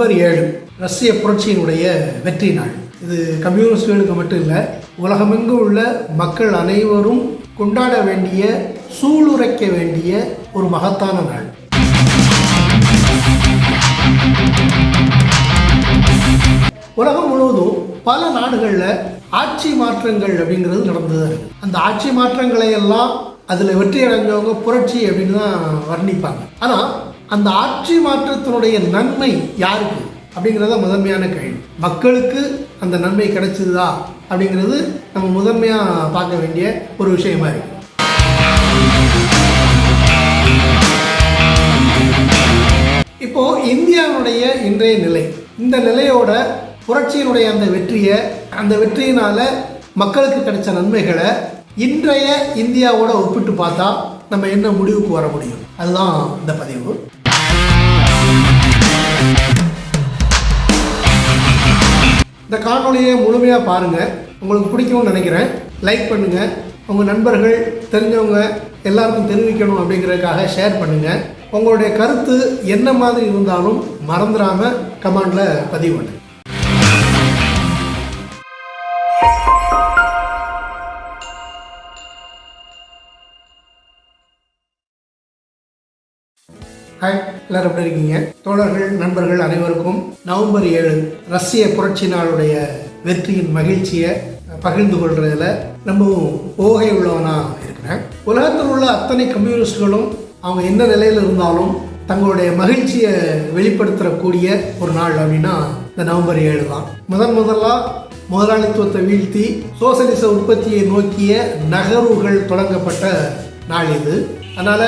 November ஏழு ரஷ்ய புரட்சியினுடைய வெற்றி நாள். இது கம்யூனிஸ்டுகளுக்கு மட்டும் இல்லை உலகமெங்கும் உள்ள மக்கள் அனைவரும் கொண்டாட வேண்டிய சூளுரைக்க வேண்டிய ஒரு மகத்தான நாள். உலகம் முழுவதும் பல நாடுகளில் ஆட்சி மாற்றங்கள் அப்படிங்கிறது நடந்தது. அந்த ஆட்சி மாற்றங்களை எல்லாம் அதில் வெற்றி அடைஞ்சவங்க புரட்சி அப்படின்னு தான் வர்ணிப்பாங்க. ஆனால் அந்த ஆட்சி மாற்றத்தினுடைய நன்மை யாருக்கு? அப்படிங்கிறத முதன்மையான கேள்வி. மக்களுக்கு அந்த நன்மை கிடைச்சதா? அப்படிங்கிறது நம்ம முதன்மையாக பார்க்க வேண்டிய ஒரு விஷயமா இருக்கு. இப்போ இந்தியாவுடைய இன்றைய நிலை. இந்த நிலையோட புரட்சியினுடைய அந்த வெற்றியை அந்த வெற்றியினால மக்களுக்கு கிடைச்ச நன்மைகளை இன்றைய இந்தியாவோட ஒப்பிட்டு பார்த்தா நம்ம என்ன முடிவுக்கு வர முடியும்? அதுதான் இந்த பதிவு. இந்த காணொலியை முழுமையாக பாருங்கள் உங்களுக்கு பிடிக்கும்னு நினைக்கிறேன். லைக் பண்ணுங்கள் உங்கள் நண்பர்கள் தெரிஞ்சவங்க எல்லாருக்கும் தெரிவிக்கணும் அப்படிங்கிறதுக்காக ஷேர் பண்ணுங்கள் உங்களுடைய கருத்து என்ன மாதிரி இருந்தாலும் மறந்துடாமல் கமெண்டில் பதிவு பண்ணுங்க ஹாய் எல்லாரும் எப்படி இருக்கீங்க? தோழர்கள் நண்பர்கள் அனைவருக்கும் நவம்பர் ஏழு ரஷ்ய புரட்சி நாளுடைய வெற்றியின் மகிழ்ச்சியை பகிர்ந்து கொள்றதுல ரொம்பவும் ஓகை உள்ளவனாக இருக்கிறேன். உலகத்தில் உள்ள அத்தனை கம்யூனிஸ்டுகளும் அவங்க எந்த நிலையில் இருந்தாலும் தங்களுடைய மகிழ்ச்சியை வெளிப்படுத்தக்கூடிய ஒரு நாள் அப்படின்னா இந்த நவம்பர் ஏழு தான். முதன் முதலாக முதலாளித்துவத்தை வீழ்த்தி சோசலிச உற்பத்தியை நோக்கிய நகர்வுகள் தொடங்கப்பட்ட நாள் இது. அதனால்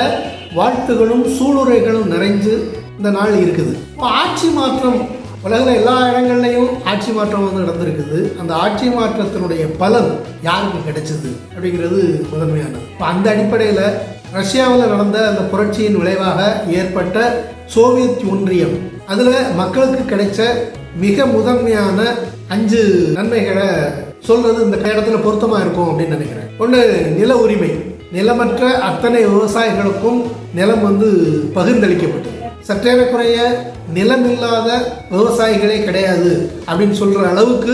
வாழ்த்துகளும் சூளுரைகளும் நிறைஞ்சு இந்த நாள் இருக்குது. இப்போ ஆட்சி மாற்றம் உலகில் எல்லா இடங்கள்லையும் ஆட்சி மாற்றம் வந்து நடந்திருக்குது. அந்த ஆட்சி மாற்றத்தினுடைய பலன் யாருக்கு கிடைச்சது அப்படிங்கிறது முதன்மையானது. இப்போ அந்த அடிப்படையில் ரஷ்யாவில் நடந்த அந்த புரட்சியின் விளைவாக ஏற்பட்ட சோவியத் ஒன்றியம் அதில் மக்களுக்கு கிடைச்ச மிக முதன்மையான அஞ்சு நன்மைகளை சொல்றது இந்த இடத்துல பொருத்தமாக இருக்கும் அப்படின்னு நினைக்கிறேன். ஒன்று நில உரிமை. நிலமற்ற அத்தனை விவசாயிகளுக்கும் நிலம் வந்து பகிர்ந்தளிக்கப்பட்டது. சற்றேறக்குறைய நிலமில்லாத விவசாயிகளே கிடையாது அப்படின்னு சொல்கிற அளவுக்கு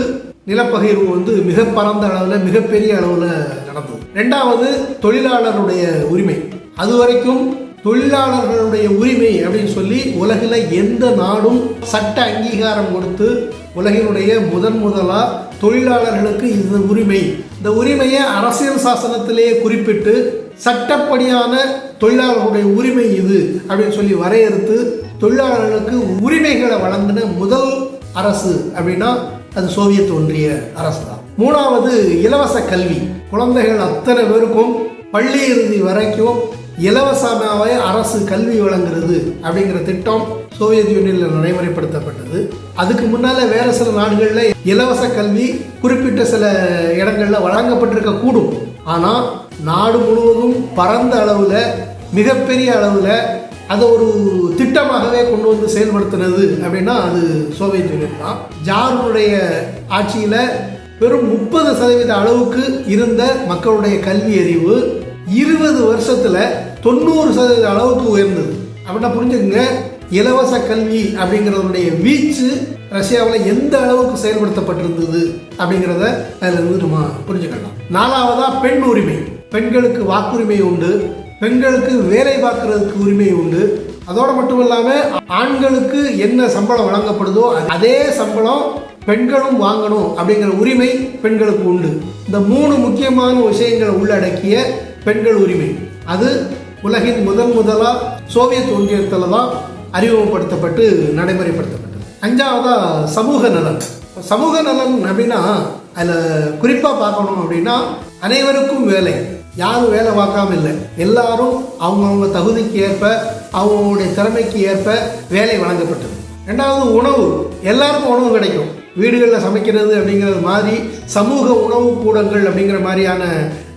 நிலப்பகிர்வு வந்து மிக பரந்த அளவில் மிகப்பெரிய அளவில் நடந்தது. ரெண்டாவது தொழிலாளருடைய உரிமை. அது வரைக்கும் தொழிலாளர்களுடைய உரிமை அப்படின்னு சொல்லி உலகில் எந்த நாடும் சட்ட அங்கீகாரம் கொடுத்து உலகினுடைய முதன் முதலாக தொழிலாளர்களுக்கு இது உரிமை. இந்த உரிமையை அரசியல் சாசனத்திலேயே குறிப்பிட்டு சட்டப்படியான தொழிலாளர்களுடைய உரிமை இது அப்படின்னு சொல்லி வரையறுத்து தொழிலாளர்களுக்கு உரிமைகளை வழங்கின முதல் அரசு அப்படின்னா அது சோவியத் ஒன்றிய அரசு தான் மூணாவது இலவச கல்வி. குழந்தைகள் அத்தனை பேருக்கும் பள்ளி இறுதி வரைக்கும் இலவசமாகவே அரசு கல்வி வழங்குறது அப்படிங்கிற திட்டம் சோவியத் யூனியனில் நடைமுறைப்படுத்தப்பட்டது. அதுக்கு முன்னால் வேறு சில நாடுகளில் இலவச கல்வி குறிப்பிட்ட சில இடங்களில் வழங்கப்பட்டிருக்க கூடும். ஆனால் நாடு முழுவதும் பரந்த அளவில் மிகப்பெரிய அளவில் அதை ஒரு திட்டமாகவே கொண்டு வந்து செயல்படுத்தினது அப்படின்னா அது சோவியத் யூனியன் தான். ஜாருடைய ஆட்சியில் வெறும் முப்பது சதவீத அளவுக்கு இருந்த மக்களுடைய கல்வி அறிவு இருபது வருஷத்தில் தொண்ணூறு சதவீத அளவுக்கு உயர்ந்தது. அப்படின்னா புரிஞ்சுக்கங்க இலவச கல்வி அப்படிங்கிறவருடைய வீச்சு ரஷ்யாவில் எந்த அளவுக்கு செயல்படுத்தப்பட்டிருந்தது அப்படிங்கிறத அதில் இருந்து நம்ம புரிஞ்சுக்கலாம். நாலாவதாக பெண் உரிமை. பெண்களுக்கு வாக்குரிமை உண்டு பெண்களுக்கு வேலை பார்க்கறதுக்கு உரிமை உண்டு. அதோடு மட்டும் இல்லாமல் ஆண்களுக்கு என்ன சம்பளம் வழங்கப்படுதோ அதே சம்பளம் பெண்களும் வாங்கணும் அப்படிங்கிற உரிமை பெண்களுக்கு உண்டு. இந்த மூணு முக்கியமான விஷயங்களை உள்ளடக்கிய பெண்கள் உரிமை. அது உலகின் முதன் முதலாக சோவியத் ஒன்றியத்தில் தான் அறிமுகப்படுத்தப்பட்டு நடைமுறைப்படுத்தப்பட்டது. அஞ்சாவதா சமூக நலன். சமூக நலன் அப்படின்னா அதில் குறிப்பாக பார்க்கணும் அப்படின்னா அனைவருக்கும் வேலை. யாரும் வேலை பார்க்காம இல்லை. எல்லாரும் அவங்கவுங்க தகுதிக்கு ஏற்ப அவங்களுடைய திறமைக்கு ஏற்ப வேலை வழங்கப்பட்டது. ரெண்டாவது உணவு. எல்லாருக்கும் உணவு கிடைக்கும். வீடுகளில் சமைக்கிறது அப்படிங்கிறது மாதிரி சமூக உணவு கூடங்கள் அப்படிங்கிற மாதிரியான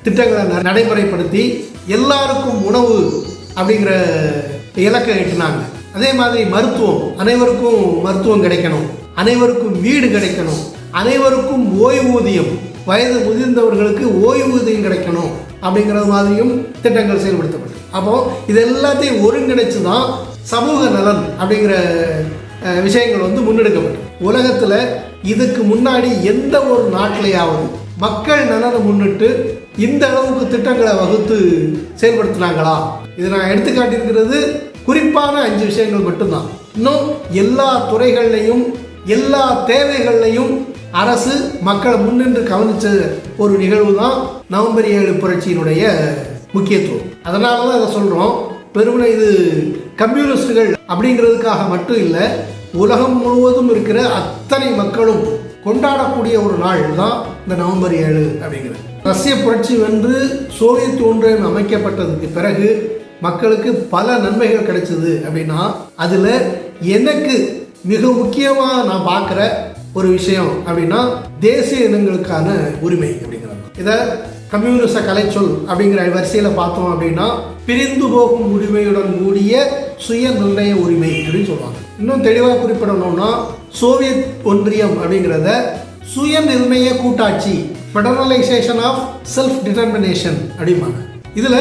திட்டங்களை ந- நடைமுறைப்படுத்தி எல்லாருக்கும் உணவு அப்படிங்கிற இலக்கை எட்டினாங்க. அதே மாதிரி மருத்துவம். அனைவருக்கும் மருத்துவம் கிடைக்கணும். அனைவருக்கும் வீடு கிடைக்கணும். அனைவருக்கும் ஓய்வூதியம். வயது முதிர்ந்தவர்களுக்கு ஓய்வூதியம் கிடைக்கணும் அப்படிங்கிற மாதிரியும் திட்டங்கள் செயல்படுத்தப்படும் அப்போ இது எல்லாத்தையும் ஒருங்கிணைச்சு தான் சமூக நலன் அப்படிங்கிற விஷயங்கள் வந்து முன்னெடுக்கப்படும் உலகத்தில் இதுக்கு முன்னாடி எந்த ஒரு நாட்டிலையாவது மக்கள் நலனை முன்னிட்டு இந்த அளவுக்கு திட்டங்களை வகுத்து செயல்படுத்தினாங்களா? இதை நான் எடுத்து காட்டியிருக்கிறது குறிப்பான அஞ்சு விஷயங்கள் மட்டும்தான். இன்னும் எல்லா துறைகள்லையும் எல்லா தேவைகள்லையும் அரசு மக்களை முன்னின்று கவனிச்ச ஒரு நிகழ்வு தான் நவம்பர் ஏழு புரட்சியினுடைய முக்கியத்துவம். அதனால தான் இதை சொல்கிறோம் வெறுமனே இது கம்யூனிஸ்டுகள் அப்படிங்கிறதுக்காக மட்டும் இல்லை உலகம் முழுவதும் இருக்கிற அத்தனை மக்களும் கொண்டாடக்கூடிய ஒரு நாள் தான் இந்த நவம்பர் ஏழு அப்படிங்கிறது. ரஷ்ய புரட்சி வென்று சோவியத் ஒன்றியம் அமைக்கப்பட்டதுக்கு பிறகு மக்களுக்கு பல நன்மைகள் கிடைச்சது அப்படின்னா அதில் எனக்கு மிக முக்கியமாக நான் பார்க்குற ஒரு விஷயம் அப்படின்னா தேசிய இனங்களுக்கான உரிமை அப்படிங்கிறது இதை கம்யூனிச கலைச்சொல் அப்படிங்கிற வரிசையில் பார்த்தோம் அப்படின்னா பிரிந்து போகும் உரிமையுடன் கூடிய சுய நிர்ணய உரிமை அப்படின்னு சொல்லுவாங்க. இன்னும் தெளிவாக குறிப்பிடணும்னா சோவியத் ஒன்றியம் அப்படிங்கிறத சுய நிர்ணய கூட்டாட்சி ஃபெடரலைசேஷன் ஆஃப் செல்ஃப் டிட்டர்மினேஷன் அப்படிம்பாங்க. இதில்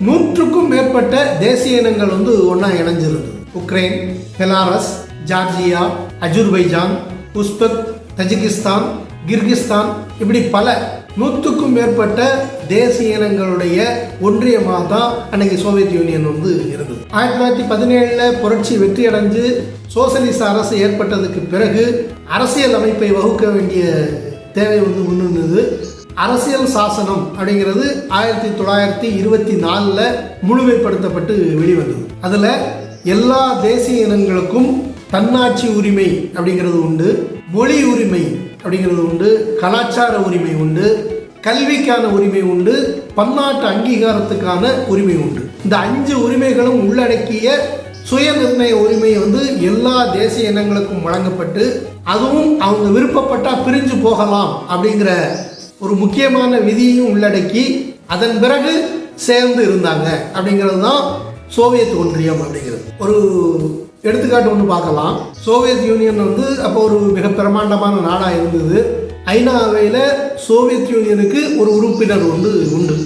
நூற்றுக்கும் மேற்பட்ட தேசிய இனங்கள் வந்து ஒன்றா இணைஞ்சிருந்தது. Ukraine Belarus Georgia Azerbaijan Uzbek Tajikistan Kyrgyzstan இப்படி பல நூற்றுக்கும் மேற்பட்ட தேசிய இனங்களுடைய ஒன்றியமாக தான் அன்னைக்கு சோவியத் யூனியன் வந்து இருந்தது. ஆயிரத்தி தொள்ளாயிரத்தி பதினேழில் புரட்சி வெற்றி அடைஞ்சு சோசலிச அரசு ஏற்பட்டதுக்கு பிறகு அரசியல் அமைப்பை வகுக்க வேண்டிய தேவை வந்து முன்னிருந்தது அரசியல் சாசனம் அப்படிங்கிறது ஆயிரத்தி தொள்ளாயிரத்தி இருபத்தி நாலில் முழுமைப்படுத்தப்பட்டு வெளிவந்தது. அதில் எல்லா தேசிய இனங்களுக்கும் தன்னாட்சி உரிமை அப்படிங்கிறது உண்டு மொழி உரிமை அப்படிங்கிறது உண்டு. கலாச்சார உரிமை உண்டு. கல்விக்கான உரிமை உண்டு. பன்னாட்டு அங்கீகாரத்துக்கான உரிமை உண்டு. இந்த அஞ்சு உரிமைகளும் உள்ளடக்கிய சுய நிர்ணய உரிமை வந்து எல்லா தேசிய இனங்களுக்கும் வழங்கப்பட்டு அதுவும் அவங்க விருப்பப்பட்டா பிரிஞ்சு போகலாம் அப்படிங்கிற ஒரு முக்கியமான விதியையும் உள்ளடக்கி அதன் பிறகு சேர்ந்து இருந்தாங்க அப்படிங்கிறது தான் சோவியத் ஒன்றியம் அப்படிங்கிறது. ஒரு எடுத்துக்காட்டு ஒன்று பார்க்கலாம். சோவியத் யூனியன் வந்து அப்போ ஒரு மிக பிரமாண்டமான நாடாக இருந்தது. ஐநா அவையில் சோவியத் யூனியனுக்கு ஒரு உறுப்பினர் வந்து உண்டு.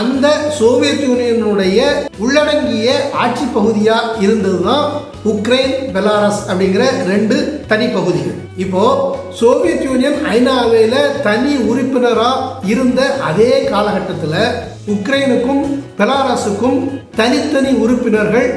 அந்த சோவியத் யூனியனுடைய உள்ளடங்கிய ஆட்சி பகுதியாக இருந்தது தான் உக்ரைன் பெலாரஸ் அப்படிங்கிற ரெண்டு தனி பகுதிகள். இப்போ சோவியத் யூனியன் ஐநா அவையில் தனி உறுப்பினராக இருந்த அதே காலகட்டத்தில் உக்ரைனுக்கும் பெலாரஸுக்கும் தனித்தனி உறுப்பினர்கள்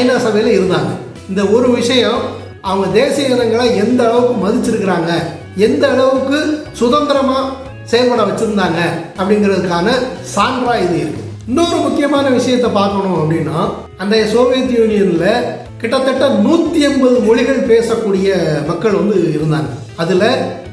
ஐநா சபையில் இருந்தாங்க. இந்த ஒரு விஷயம் அவங்க தேசிய இனங்களை எந்த அளவுக்கு மதிச்சிருக்கிறாங்க? எந்த அளவுக்கு சுதந்திரமாக செயல்பட வச்சுருந்தாங்க? அப்படிங்கிறதுக்கான சான்றா இது இருக்கு. இன்னொரு முக்கியமான விஷயத்தை பார்க்கணும் அப்படின்னா அந்த சோவியத் யூனியனில் கிட்டத்தட்ட நூற்றி எண்பது மொழிகள் பேசக்கூடிய மக்கள் வந்து இருந்தாங்க. அதில்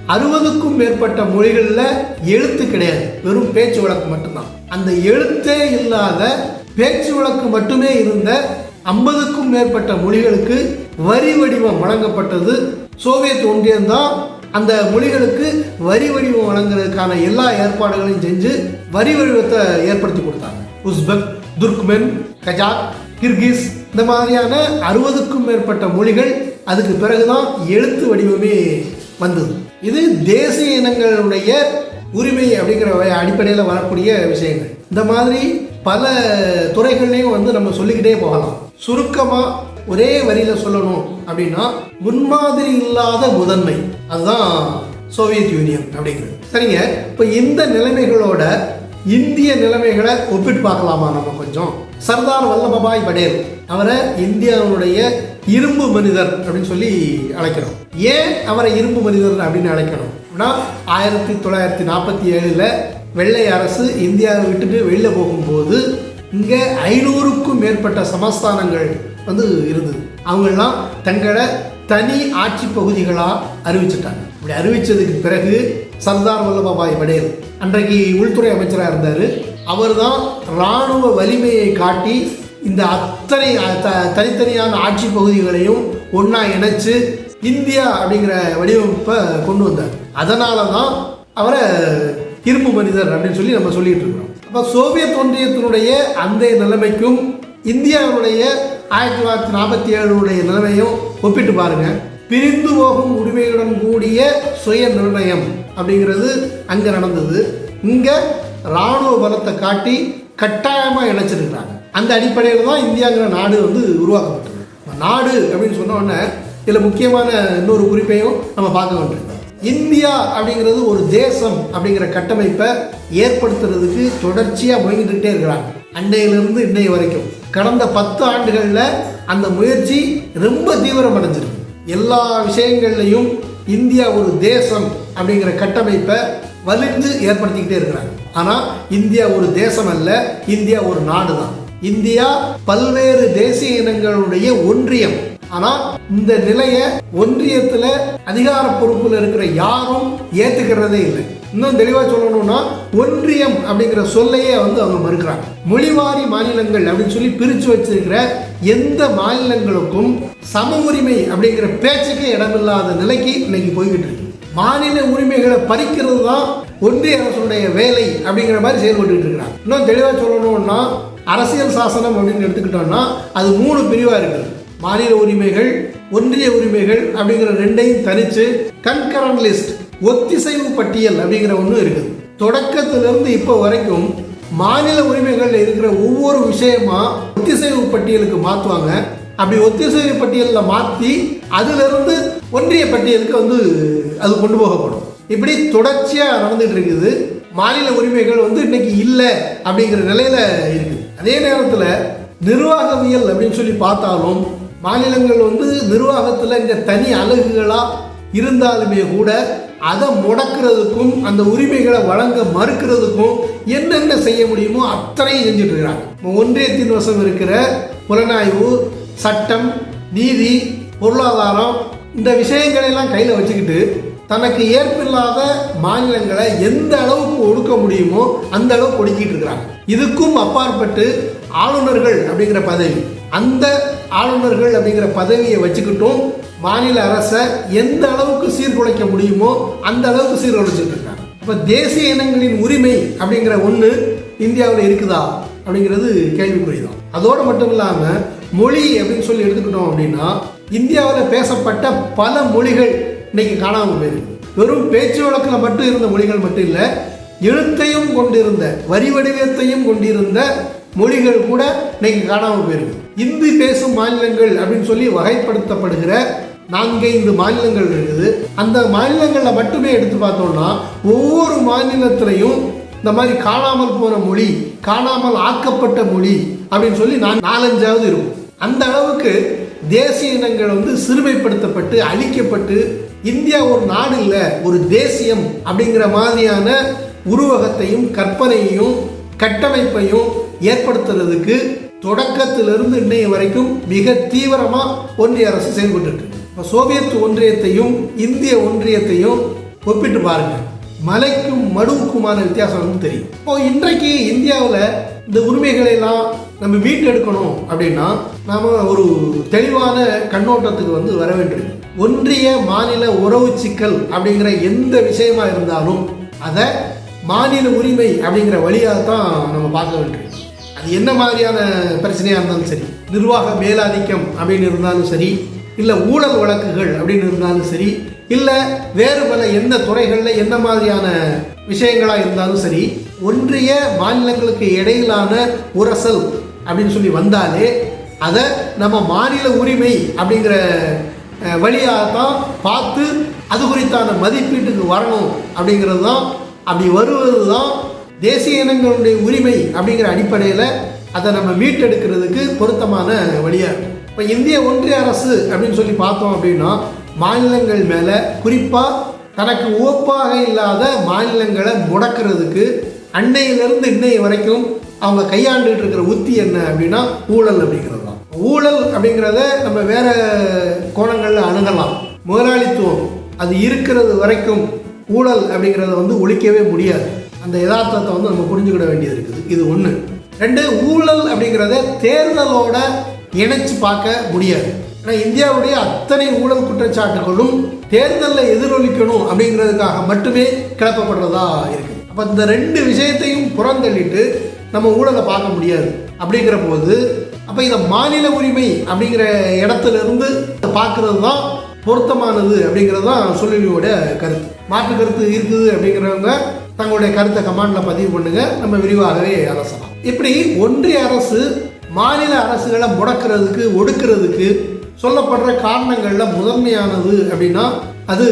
அறுபதுக்கும் மேற்பட்ட மொழிகளில் எழுத்து கிடையாது. வெறும் பேச்சு வழக்கு மட்டும்தான். அந்த எழுத்தே இல்லாத பேச்சு வழக்கு மட்டுமே இருந்த ஐம்பதுக்கும் மேற்பட்ட மொழிகளுக்கு வரி வடிவம் வழங்கப்பட்டது. சோவியத் ஒன்றியம் தான் அந்த மொழிகளுக்கு வரி வடிவம் வழங்குறதுக்கான எல்லா ஏற்பாடுகளையும் செஞ்சு வரி வடிவத்தை ஏற்படுத்தி கொடுத்தாங்க. உஸ்பெக் துர்க்மென் கஜாக் கிர்கிஸ் இந்த மாதிரியான அறுபதுக்கும் மேற்பட்ட மொழிகள் அதுக்கு பிறகுதான் எழுத்து வடிவமே வந்தது. இது தேசிய இனங்களுடைய உரிமை அப்படிங்கிற அடிப்படையில் வரக்கூடிய விஷயங்கள். இந்த மாதிரி பல துறைகள்லையும் வந்து நம்ம சொல்லிக்கிட்டே போகலாம். சுருக்கமாக ஒரே வரியில் சொல்லணும் அப்படின்னா முன்மாதிரி இல்லாத முதன்மை. அதுதான் சோவியத் யூனியன் அப்படிங்கிறது. சரிங்க? இப்போ இந்த நிலைமைகளோட இந்திய நிலைமைகளை ஒப்பிட்டு பார்க்கலாமா நம்ம கொஞ்சம்? சர்தார் வல்லபாய் படேல் அவரை இந்தியாவுடைய இரும்பு மனிதர் அப்படின்னு சொல்லி அழைக்கிறோம். ஏன் அவரை இரும்பு மனிதர் அப்படின்னு அழைக்கணும்? அப்படின்னா ஆயிரத்தி தொள்ளாயிரத்தி நாற்பத்தி ஏழில் வெள்ளை அரசு இந்தியாவை விட்டுட்டு வெளியில் போகும்போது இங்கே ஐநூறுக்கும் மேற்பட்ட சமஸ்தானங்கள் வந்து இருந்தது. அவங்கெல்லாம் தங்களை தனி ஆட்சி பகுதிகளாக அறிவிச்சிட்டாங்க. இப்படி அறிவித்ததுக்கு பிறகு சர்தார் வல்லபாய் படேல் அன்றைக்கு உள்துறை அமைச்சராக இருந்தார். அவர் தான் இராணுவ வலிமையை காட்டி இந்த அத்தனை த- தனித்தனியான ஆட்சி பகுதிகளையும் ஒன்றா இணைச்சு இந்தியா அப்படிங்கிற வடிவமைப்பை கொண்டு வந்தார். அதனால தான் அவரை இரும்பு மனிதர் அப்படின்னு சொல்லி நம்ம சொல்லிட்டு இருக்கிறோம். அப்போ சோவியத் ஒன்றியத்தினுடைய அந்த நிலைமைக்கும் இந்தியாவுடைய ஆயிரத்தி தொள்ளாயிரத்தி நாற்பத்தி ஏழுடைய நிலைமையும் ஒப்பிட்டு பாருங்க. பிரிந்து போகும் உரிமையுடன் கூடிய சுய நிர்ணயம் அப்படிங்கிறது அங்கே நடந்தது. இங்கே இராணுவ பலத்தை காட்டி கட்டாயமாக இணைச்சிருக்கிறாங்க. அந்த அடிப்படையில் தான் இந்தியாங்கிற நாடு வந்து உருவாக்கப்பட்டது. நாடு அப்படின்னு சொன்ன உடனே இதில் முக்கியமான இன்னொரு குறிப்பையும் நம்ம பார்க்க வேண்டும் இந்தியா அப்படிங்கிறது ஒரு தேசம் அப்படிங்கிற கட்டமைப்பை ஏற்படுத்துறதுக்கு தொடர்ச்சியாக முயங்கிட்டுக்கிட்டே இருக்கிறாங்க. அன்னையிலிருந்து இன்னைய வரைக்கும். கடந்த பத்து ஆண்டுகளில் அந்த முயற்சி ரொம்ப தீவிரம் அடைஞ்சிருக்கு எல்லா விஷயங்கள்லையும் இந்தியா ஒரு தேசம் அப்படிங்கிற கட்டமைப்பை வலிந்து ஏற்படுத்திக்கிட்டே இருக்கிறாங்க. ஆனால் இந்தியா ஒரு தேசம் அல்ல இந்தியா ஒரு நாடு தான் இந்தியா பல்வேறு தேசிய இனங்களுடைய ஒன்றியம். ஆனால் இந்த நிலையை ஒன்றியத்தில் அதிகார பொறுப்பில் இருக்கிற யாரும் ஏற்றுக்கிறதே இல்லை. இன்னும் தெளிவாக சொல்லணும்னா ஒன்றியம் அப்படிங்கிற சொல்லையே வந்து அவங்க மறுக்கிறாங்க. மொழிவாரி மாநிலங்கள் அப்படின்னு சொல்லி பிரித்து வச்சிருக்கிற எந்த மாநிலங்களுக்கும் சம உரிமை அப்படிங்கிற பேச்சுக்கே இடமில்லாத நிலைக்கு இன்னைக்கு போய்கிட்டு இருக்கு. மாநில உரிமைகளை பறிக்கிறது தான் ஒன்றிய அரசுடைய வேலை அப்படிங்கிற மாதிரி செயல்பட்டு இருக்கிறாங்க. இன்னும் தெளிவாக சொல்லணும்னா அரசியல் சாசனம் அப்படின்னு எடுத்துக்கிட்டோம்னா அது மூணு பிரிவாக இருக்குது. மாநில உரிமைகள் ஒன்றிய உரிமைகள் அப்படிங்கிற ரெண்டையும் தனித்து கன்கரண்ட் லிஸ்ட் ஒத்திசைவு பட்டியல் அப்படிங்கிற ஒன்று இருக்குது. தொடக்கத்திலிருந்து இப்போ வரைக்கும் மாநில உரிமைகளில் இருக்கிற ஒவ்வொரு விஷயமா ஒத்திசைவு பட்டியலுக்கு மாற்றுவாங்க அப்படி ஒத்திசைவு பட்டியலில் மாற்றி அதிலிருந்து ஒன்றிய பட்டியலுக்கு வந்து அது கொண்டு போகப்படும். இப்படி தொடர்ச்சியாக நடந்துட்டு இருக்குது. மாநில உரிமைகள் வந்து இன்னைக்கு இல்லை அப்படிங்கிற நிலையில இருக்குது. அதே நேரத்தில் நிர்வாகவியல் அப்படின்னு சொல்லி பார்த்தாலும் மாநிலங்கள் வந்து நிர்வாகத்தில் இங்கே தனி அலகுகளாக இருந்தாலுமே கூட அதை முடக்கிறதுக்கும் அந்த உரிமைகளை வழங்க மறுக்கிறதுக்கும் என்னென்ன செய்ய முடியுமோ அத்தனையும் செஞ்சுட்டு இருக்கிறாங்க. ஒன்றியத்தின் வசம் இருக்கிற புலனாய்வு சட்டம் நீதி பொருளாதாரம் இந்த விஷயங்களெல்லாம் கையில் வச்சுக்கிட்டு தனக்கு ஏற்பில்லாத மாநிலங்களை எந்த அளவுக்கு ஒடுக்க முடியுமோ அந்த அளவுக்கு ஒடுக்கிட்டு இருக்கிறாங்க. இதுக்கும் அப்பாற்பட்டு ஆளுநர்கள் அப்படிங்கிற பதவி அந்த ஆளுநர்கள் அப்படிங்கிற பதவியை வச்சுக்கிட்டும் மாநில அரசை எந்த அளவுக்கு சீர்குலைக்க முடியுமோ அந்த அளவுக்கு சீர்குலைச்சிட்டு இருக்காங்க. இப்போ தேசிய இனங்களின் உரிமை அப்படிங்கிற ஒன்று இந்தியாவில் இருக்குதா அப்படிங்கிறது கேள்விக்குறிதான். அதோடு மட்டும் இல்லாமல் மொழி அப்படின்னு சொல்லி எடுத்துக்கிட்டோம் அப்படின்னா இந்தியாவில் பேசப்பட்ட பல மொழிகள் இன்னைக்கு காணாமல் போயிருக்கு வெறும் பேச்சு வழக்கில் மட்டும் இருந்த மொழிகள் மட்டும் இல்லை எழுத்தையும் கொண்டிருந்த வரி வடிவத்தையும் கொண்டிருந்த மொழிகள் கூட இன்னைக்கு காணாமல் போயிருக்கு இந்தி பேசும் மாநிலங்கள் அப்படின்னு சொல்லி வகைப்படுத்தப்படுகிற நான்கைந்து மாநிலங்கள் இருக்குது. அந்த மாநிலங்களில் மட்டுமே எடுத்து பார்த்தோம்னா ஒவ்வொரு மாநிலத்திலையும் இந்த மாதிரி காணாமல் போன மொழி காணாமல் ஆக்கப்பட்ட மொழி அப்படின்னு சொல்லி நான் நாலஞ்சாவது இருக்கும். அந்த அளவுக்கு தேசிய இனங்கள் வந்து சிறுமைப்படுத்தப்பட்டு அழிக்கப்பட்டு இந்தியா ஒரு நாடு இல்லை ஒரு தேசியம் அப்படிங்கிற மாதிரியான உருவகத்தையும் கற்பனையையும் கட்டமைப்பையும் ஏற்படுத்துறதுக்கு தொடக்கத்திலிருந்து இன்னைய வரைக்கும் மிக தீவிரமாக ஒன்றிய அரசு செயல்பட்டு இப்போ சோவியத் ஒன்றியத்தையும் இந்திய ஒன்றியத்தையும் ஒப்பிட்டு பாருங்க. மலைக்கும் மடுவுக்குமான வித்தியாசம் வந்து தெரியும். இப்போ இன்றைக்கு இந்தியாவில் இந்த உரிமைகளை எல்லாம் நம்ம மீட்டெடுக்கணும் அப்படின்னா நாம் ஒரு தெளிவான கண்ணோட்டத்துக்கு வந்து வர வேண்டியது ஒன்றிய மாநில உறவு சிக்கல் அப்படிங்கிற எந்த விஷயமா இருந்தாலும் அதை மாநில உரிமை அப்படிங்கிற வழியாக தான் நம்ம பார்க்க வேண்டியது அது என்ன மாதிரியான பிரச்சனையாக இருந்தாலும் சரி நிர்வாக மேலாதிக்கம் அப்படின்னு இருந்தாலும் சரி இல்லை ஊழல் வழக்குகள் அப்படின்னு இருந்தாலும் சரி இல்லை வேறு பல எந்த துறைகளில் என்ன மாதிரியான விஷயங்களாக இருந்தாலும் சரி ஒன்றிய மாநிலங்களுக்கு இடையிலான உரசல் அப்படின்னு சொல்லி வந்தாலே அதை நம்ம மாநில உரிமை அப்படிங்கிற வழியாக தான் பார்த்து அது குறித்தான மதிப்பீட்டுக்கு வரணும் அப்படிங்கிறது தான் அப்படி வருவது தான் தேசிய இனங்களுடைய உரிமை அப்படிங்கிற அடிப்படையில் அதை நம்ம மீட்டெடுக்கிறதுக்கு பொருத்தமான வழியாக இருக்கும் இப்போ இந்திய ஒன்றிய அரசு அப்படின்னு சொல்லி பார்த்தோம் அப்படின்னா மாநிலங்கள் மேலே குறிப்பாக தனக்கு உவப்பாக இல்லாத மாநிலங்களை முடக்கிறதுக்கு அன்னையிலிருந்து இன்னைய வரைக்கும் அவங்க கையாண்டுட்டு இருக்கிற உத்தி என்ன அப்படின்னா ஊழல் அப்படிங்கிறது தான். ஊழல் அப்படிங்கிறத நம்ம வேற கோணங்களில் அணுகலாம். முதலாளித்துவம் அது இருக்கிறது வரைக்கும் ஊழல் அப்படிங்கிறத வந்து ஒழிக்கவே முடியாது. அந்த யதார்த்தத்தை வந்து நம்ம புரிஞ்சுக்கிட வேண்டியது இருக்குது. இது ஒன்று ரெண்டு ஊழல் அப்படிங்கிறத தேர்தலோட இணைச்சு பார்க்க முடியாது. ஏன்னா இந்தியாவுடைய அத்தனை ஊழல் குற்றச்சாட்டுகளும் தேர்தலில் எதிரொலிக்கணும் அப்படிங்கிறதுக்காக மட்டுமே கிளப்பப்படுறதா இருக்குது அப்போ இந்த ரெண்டு விஷயத்தையும் புறந்தள்ளிட்டு நம்ம ஊழலை பார்க்க முடியாது அப்படிங்கிற போது அப்போ இதை மாநில உரிமை அப்படிங்கிற இடத்துல இருந்து தான் பொருத்தமானது அப்படிங்கிறது தான் சொல்லியோட கருத்து. மாற்று கருத்து இருக்குது அப்படிங்கிறவங்க தங்களுடைய கருத்தை கமாண்டில் பதிவு பண்ணுங்க. நம்ம விரிவாகவே அலசலாம் இப்படி ஒன்றிய அரசு மாநில அரசுகளை முடக்கிறதுக்கு ஒடுக்கிறதுக்கு சொல்லப்படுற காரணங்கள்ல முதன்மையானது அப்படின்னா அது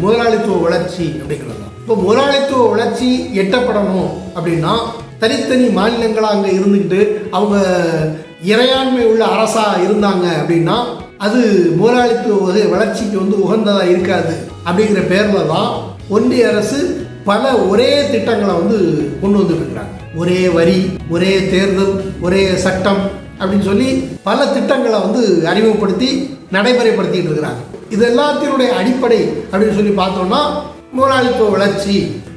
முதலாளித்துவ வளர்ச்சி அப்படிங்கிறது தான். இப்போ முதலாளித்துவ வளர்ச்சி எட்டப்படணும் அப்படின்னா தனித்தனி மாநிலங்களாக அங்கே இருந்துக்கிட்டு அவங்க இறையாண்மை உள்ள அரசா இருந்தாங்க அப்படின்னா அது முதலாளித்துவ வகை- வளர்ச்சிக்கு வந்து உகந்ததாக இருக்காது அப்படிங்கிற பேரில் தான் ஒன்றிய அரசு பல ஒரே திட்டங்களை வந்து கொண்டு வந்துருக்கிறாங்க ஒரே வரி ஒரே தேர்தல் ஒரே சட்டம் அப்படின்னு சொல்லி பல திட்டங்களை வந்து அறிமுகப்படுத்தி நடைமுறைப்படுத்திட்டு இருக்கிறாங்க. இது எல்லாத்தினுடைய அடிப்படை அப்படின்னு சொல்லி பார்த்தோம்னா முதலாளித்துவ வளர்ச்சி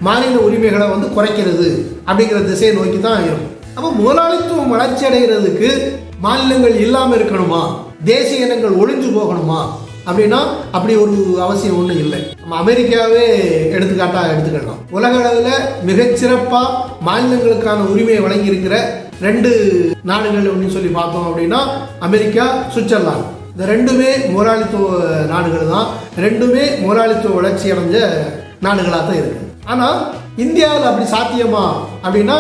மாநில உரிமைகளை வந்து குறைக்கிறது அப்படிங்கிற திசையை நோக்கி தான் இருக்கும். அப்போ முதலாளித்துவம் வளர்ச்சி அடைகிறதுக்கு மாநிலங்கள் இல்லாமல் இருக்கணுமா? தேசிய இனங்கள் ஒளிஞ்சு போகணுமா? அப்படின்னா அப்படி ஒரு அவசியம் ஒன்றும் இல்லை. நம்ம அமெரிக்காவே எடுத்துக்காட்டாக எடுத்துக்கலாம். உலக அளவில் மிகச்சிறப்பாக மாநிலங்களுக்கான உரிமையை வழங்கி இருக்கிற ரெண்டு நாடுகள் அப்படின்னு சொல்லி பார்த்தோம் அப்படின்னா அமெரிக்கா சுவிட்சர்லாந்து. இந்த ரெண்டுமே முதலாளித்துவ நாடுகள் தான். ரெண்டுமே முதலாளித்துவ வளர்ச்சி அடைஞ்ச நாடுகளாக தான் இருக்கு. ஆனால் இந்தியாவில் அப்படி சாத்தியமா அப்படின்னா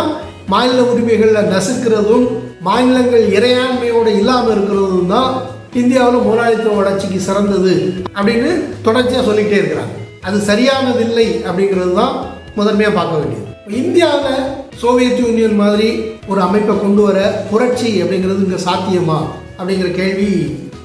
மாநில உரிமைகளில் நசுக்கிறதும் மாநிலங்கள் இறையாண்மையோடு இல்லாமல் இருக்கிறதும் தான் இந்தியாவில் முதலாளித்துவ வளர்ச்சிக்கு சிறந்தது அப்படின்னு தொடர்ச்சியாக சொல்லிக்கிட்டே இருக்கிறாங்க. அது சரியானதில்லை அப்படிங்கிறது தான் முதன்மையாக பார்க்க வேண்டியது. இந்தியாவில் சோவியத் யூனியன் மாதிரி ஒரு அமைப்பை கொண்டு வர புரட்சி அப்படிங்கிறது இங்கே சாத்தியமா அப்படிங்கிற கேள்வி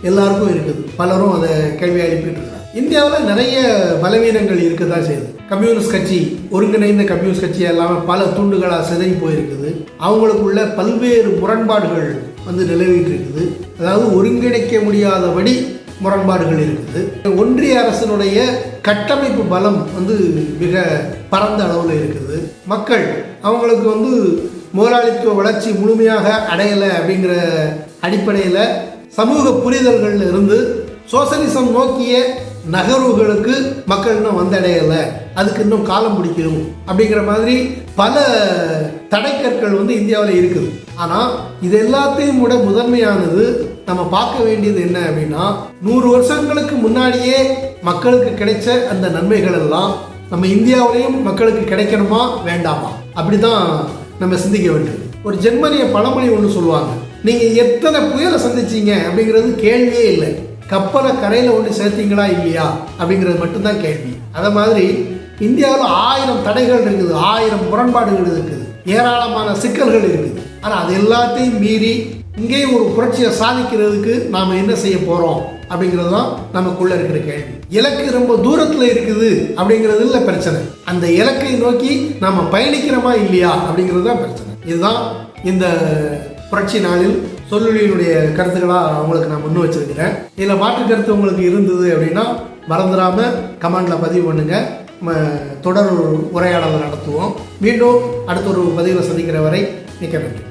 எல்லாருக்கும் இருக்குது. பலரும் அதை கேள்வி எழுப்பிட்டு இந்தியாவில் நிறைய பலவீனங்கள் இருக்க தான் செய்யுது. கம்யூனிஸ்ட் கட்சி ஒருங்கிணைந்த கம்யூனிஸ்ட் கட்சி இல்லாமல் பல துண்டுகளாக சிதறி போயிருக்குது. அவங்களுக்குள்ள பல்வேறு முரண்பாடுகள் வந்து நிலவிட்டு இருக்குது அதாவது ஒருங்கிணைக்க முடியாதபடி முரண்பாடுகள் இருக்குது. ஒன்றிய அரசினுடைய கட்டமைப்பு பலம் வந்து மிக பரந்த அளவில் இருக்குது. மக்கள் அவங்களுக்கு வந்து முதலாளித்துவ வளர்ச்சி முழுமையாக அடையலை அப்படிங்கிற அடிப்படையில் சமூக புரிதல்கள் இருந்து சோசலிசம் நோக்கிய நகர்வுகளுக்கு மக்கள் இன்னும் வந்தடையலை. அதுக்கு இன்னும் காலம் பிடிக்கும் அப்படிங்கிற மாதிரி பல தடைக்கற்கள் வந்து இந்தியாவில் இருக்குது. ஆனால் இது எல்லாத்தையும் விட முதன்மையானது நம்ம பார்க்க வேண்டியது என்ன அப்படின்னா நூறு வருஷங்களுக்கு முன்னாடியே மக்களுக்கு கிடைச்ச அந்த நன்மைகள் எல்லாம் நம்ம இந்தியாவிலையும் மக்களுக்கு கிடைக்கணுமா வேண்டாமா? அப்படிதான் நம்ம சிந்திக்க வேண்டும். ஒரு ஜெர்மனிய பழமொழி ஒன்று சொல்லுவாங்க. நீங்கள் எத்தனை புயலை சந்திச்சீங்க அப்படிங்கிறது கேள்வியே இல்லை. கப்பலை கரையில் ஒன்று சேர்த்தீங்களா இல்லையா அப்படிங்கிறது மட்டும்தான் கேள்வி. அதை மாதிரி இந்தியாவில் ஆயிரம் தடைகள் இருக்குது ஆயிரம் முரண்பாடுகள் இருக்குது ஏராளமான சிக்கல்கள் இருக்குது. ஆனால் அது எல்லாத்தையும் மீறி இங்கேயும் ஒரு புரட்சியை சாதிக்கிறதுக்கு நாம் என்ன செய்ய போகிறோம் அப்படிங்கிறது தான் நமக்குள்ளே இருக்கிற கேள்வி. இலக்கு ரொம்ப தூரத்தில் இருக்குது அப்படிங்கிறது இல்லை பிரச்சனை. அந்த இலக்கை நோக்கி நாம் பயணிக்கிறோமா இல்லையா அப்படிங்கிறது தான் பிரச்சனை. இதுதான் இந்த புரட்சி நாளில் சொல்லொலியினுடைய கருத்துக்களாக உங்களுக்கு நான் முன் வச்சிருக்கிறேன். இதில் மாற்று கருத்து உங்களுக்கு இருந்தது அப்படின்னா மறந்துடாமல் கமெண்டில் பதிவு பண்ணுங்கள் தொடர் உரையாடல் நடத்துவோம். மீண்டும் அடுத்த ஒரு பதிவில் சந்திக்கிற வரை மிக்க நன்றி.